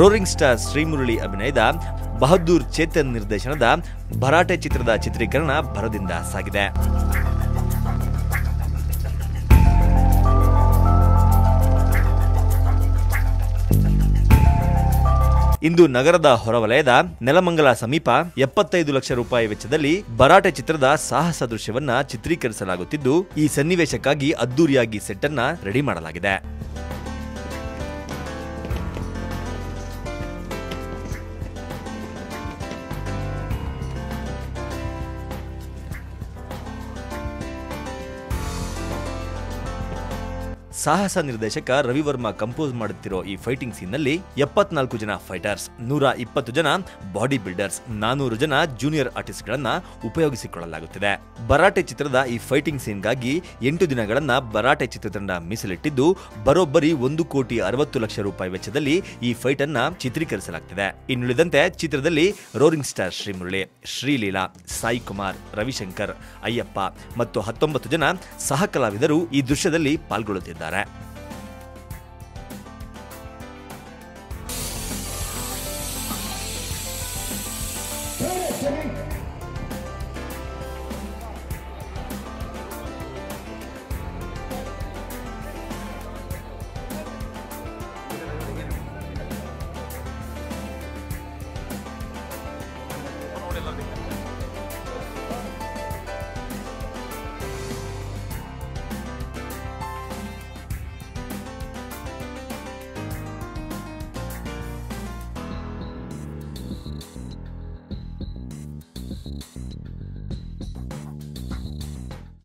Roaring star Srimurali ಅಭಿನಯದ ಬಹದ್ದೂರ್ ಚೇತನ್ ನಿರ್ದೇಶನದ ಭರಾಟೆ ಚಿತ್ರದ ಚಿತ್ರೀಕರಣ ಭರದಿಂದ ಸಾಗಿದೆ. ಇಂದು ನಗರದ ಹೊರವಲಯದ ನೆಲಮಂಗಲ ಸಮೀಪ ಎಪ್ಪತ್ತೈದು ಲಕ್ಷ ರೂಪಾಯಿ ವೆಚ್ಚದಲ್ಲಿ ಭರಾಟೆ ಚಿತ್ರದ ಸಾಹಸ ದೃಶ್ಯವನ್ನ ಚಿತ್ರೀಕರಿಸಲಾಗುತ್ತಿದ್ದು, ಈ ಸನ್ನಿವೇಶಕ್ಕಾಗಿ ಅದ್ದೂರಿಯಾಗಿ ಸೆಟ್ ಅನ್ನ ರೆಡಿ ಮಾಡಲಾಗಿದೆ. ಸಾಹಸ ನಿರ್ದೇಶಕ ರವಿವರ್ಮ ಕಂಪೋಸ್ ಮಾಡುತ್ತಿರೋ ಈ ಫೈಟಿಂಗ್ ಸೀನ್ನಲ್ಲಿ ಎಪ್ಪತ್ನಾಲ್ಕು ಜನ ಫೈಟರ್ಸ್ ನೂರ ಇಪ್ಪತ್ತು ಜನ ಬಾಡಿ ಬಿಲ್ಡರ್ಸ್ ನಾನೂರು ಜನ ಜೂನಿಯರ್ ಆರ್ಟಿಸ್ಟ್ ಗಳನ್ನ ಉಪಯೋಗಿಸಿಕೊಳ್ಳಲಾಗುತ್ತಿದೆ. ಬರಾಟೆ ಚಿತ್ರದ ಈ ಫೈಟಿಂಗ್ ಸೀನ್ಗಾಗಿ ಎಂಟು ದಿನಗಳನ್ನ ಬರಾಟೆ ಚಿತ್ರತಂಡ ಮೀಸಲಿಟ್ಟಿದ್ದು, ಬರೋಬ್ಬರಿ ಒಂದು ಕೋಟಿ ಅರವತ್ತು ಲಕ್ಷ ರೂಪಾಯಿ ವೆಚ್ಚದಲ್ಲಿ ಈ ಫೈಟ್ ಅನ್ನ ಚಿತ್ರೀಕರಿಸಲಾಗ್ತಿದೆ. ಇನ್ನುಳಿದಂತೆ ಚಿತ್ರದಲ್ಲಿ ರೋರಿಂಗ್ ಸ್ಟಾರ್ ಶ್ರೀಮುರಳಿ, ಶ್ರೀಲೀಲಾ, ಸಾಯಿ ಕುಮಾರ್, ರವಿಶಂಕರ್, ಅಯ್ಯಪ್ಪ ಮತ್ತು ಹತ್ತೊಂಬತ್ತು ಜನ ಸಹ ಕಲಾವಿದರು ಈ ದೃಶ್ಯದಲ್ಲಿ ಪಾಲ್ಗೊಳ್ಳುತ್ತಿದ್ದಾರೆ. ね。バカバカ。